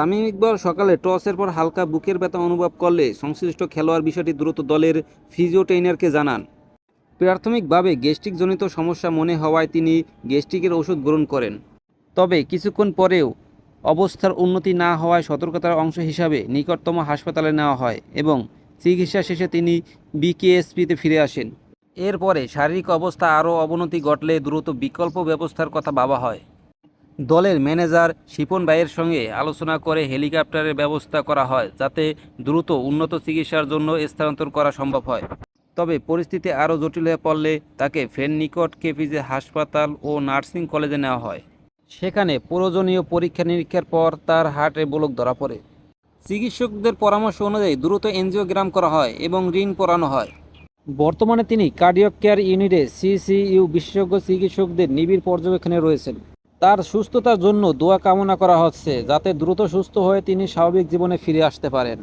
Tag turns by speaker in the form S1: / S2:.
S1: তামিম ইকবাল সকালে টসের পর হালকা বুকের ব্যথা অনুভব করলে সংশ্লিষ্ট খেলোয়াড় বিষয়টি দ্রুত দলের ফিজিও ট্রেইনারকে জানান। প্রাথমিকভাবে গ্যাস্ট্রিকজনিত সমস্যা মনে হওয়ায় তিনি গ্যাস্ট্রিকের ওষুধ গ্রহণ করেন। তবে কিছুক্ষণ পরেও অবস্থার উন্নতি না হওয়ায় সতর্কতার অংশ হিসাবে নিকটতম হাসপাতালে নেওয়া হয় এবং চিকিৎসা শেষে তিনি বিকেএসপিতে ফিরে আসেন। এরপরে শারীরিক অবস্থা আরও অবনতি ঘটলে দ্রুত বিকল্প ব্যবস্থার কথা ভাবা হয়। দলের ম্যানেজার শিপন ভাইয়ের সঙ্গে আলোচনা করে হেলিকপ্টারের ব্যবস্থা করা হয়, যাতে দ্রুত উন্নত চিকিৎসার জন্য স্থানান্তর করা সম্ভব হয়। তবে পরিস্থিতি আরও জটিল হয়ে পড়লে তাকে ফের নিকট কেপিজে হাসপাতাল ও নার্সিং কলেজে নেওয়া হয়। সেখানে প্রয়োজনীয় পরীক্ষা নিরীক্ষার পর তার হার্টে ব্লক ধরা পড়ে। চিকিৎসকদের পরামর্শ অনুযায়ী দ্রুত এনজিওগ্রাম করা হয় এবং ঋণ পরানো হয়। বর্তমানে তিনি কার্ডিয়াক কেয়ার ইউনিটে সিসিইউ বিশেষজ্ঞ চিকিৎসকদের নিবিড় পর্যবেক্ষণে রয়েছেন। তার সুস্থতার জন্য দোয়া কামনা করা হচ্ছে, যাতে দ্রুত সুস্থ হয়ে তিনি স্বাভাবিক জীবনে ফিরে আসতে পারেন।